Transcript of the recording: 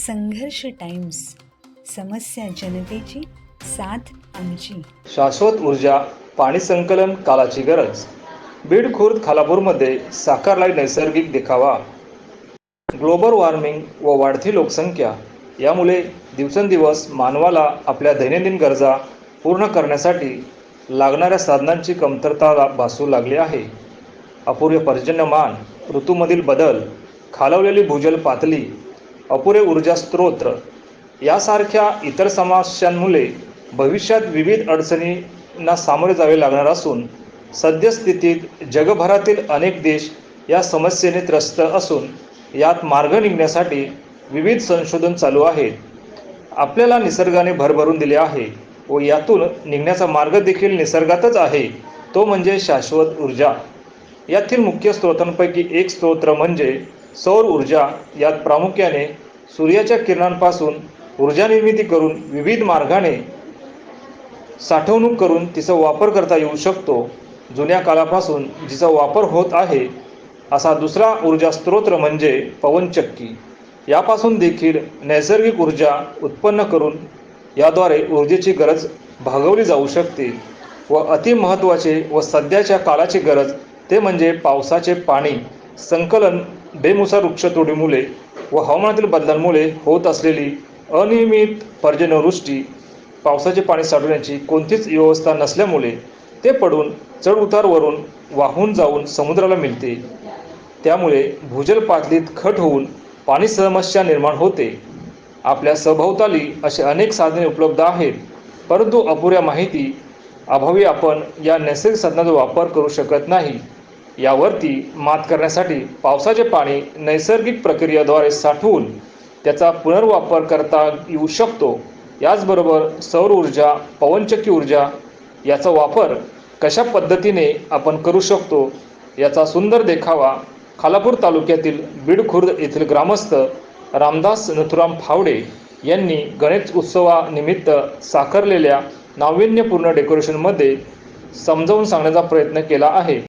संघर्ष टाइम्स समस्या जनतेची साथ आमची. शाश्वत ऊर्जा पाणी संकलन कालाची गरज. बीड खुर्द खालापूरमध्ये साकारलाय नैसर्गिक देखावा. ग्लोबल वॉर्मिंग व वाढती लोकसंख्या यामुळे दिवसेंदिवस मानवाला आपल्या दैनंदिन गरजा पूर्ण करण्यासाठी लागणाऱ्या साधनांची कमतरता भासू लागली आहे. अपूर्व पर्जन्यमान ऋतूमधील बदल खालवलेली भूजल पातळी अपुरे ऊर्जा स्त्रोत यासारख्या इतर समस्यांमुळे भविष्यात विविध अडचणींना सामोरे जावे लागणार असून सद्यस्थितीत जगभरातील अनेक देश या समस्येने त्रस्त असून यात मार्ग निघण्यासाठी विविध संशोधन चालू आहेत. आपल्याला निसर्गाने भरभरून दिले आहे व यातून निघण्याचा मार्ग देखील निसर्गातच आहे तो म्हणजे शाश्वत ऊर्जा. यातील मुख्य स्रोतांपैकी एक स्तोत्र म्हणजे सौर ऊर्जा यात प्रामुख्याने सूर्याच्या किरणांपासून ऊर्जा निर्मिती करून विविध मार्गाने साठवणूक करून तिचा वापर करता येऊ शकतो. जुन्या काळापासून जिचा वापर होत आहे असा दुसरा ऊर्जा स्रोत म्हणजे पवनचक्की यापासून देखील नैसर्गिक ऊर्जा उत्पन्न करून याद्वारे ऊर्जेची गरज भागवली जाऊ शकते व अतिमहत्त्वाचे व सध्याच्या काळाची गरज ते म्हणजे पावसाचे पाणी संकलन बेमुसार वृक्षतोडीमुळे व हवामानातील बदलांमुळे होत असलेली अनियमित पर्जन्यवृष्टी पावसाचे पाणी साठवण्याची कोणतीच व्यवस्था नसल्यामुळे ते पडून चढउतारवरून वाहून जाऊन समुद्राला मिळते. त्यामुळे भूजल पातळीत खट होऊन पाणी समस्या निर्माण होते. आपल्या सभोवताली असे अनेक साधने उपलब्ध आहेत परंतु अपुऱ्या माहिती अभावी आपण या नैसर्गिक साधनाचा वापर करू शकत नाही. यावरती मात करण्यासाठी पावसाचे पाणी नैसर्गिक प्रक्रियेद्वारे साठवून त्याचा पुनर्वापर करता येऊ शकतो. याचबरोबर सौर ऊर्जा पवनचक्की ऊर्जा याचा वापर कशा पद्धतीने आपण करू शकतो याचा सुंदर देखावा खालापूर तालुक्यातील बीडखुर्द येथील ग्रामस्थ रामदास नथुराम फावडे यांनी गणेश उत्सवानिमित्त साकारलेल्या नाविन्यपूर्ण डेकोरेशनमध्ये समजावून सांगण्याचा प्रयत्न केला आहे.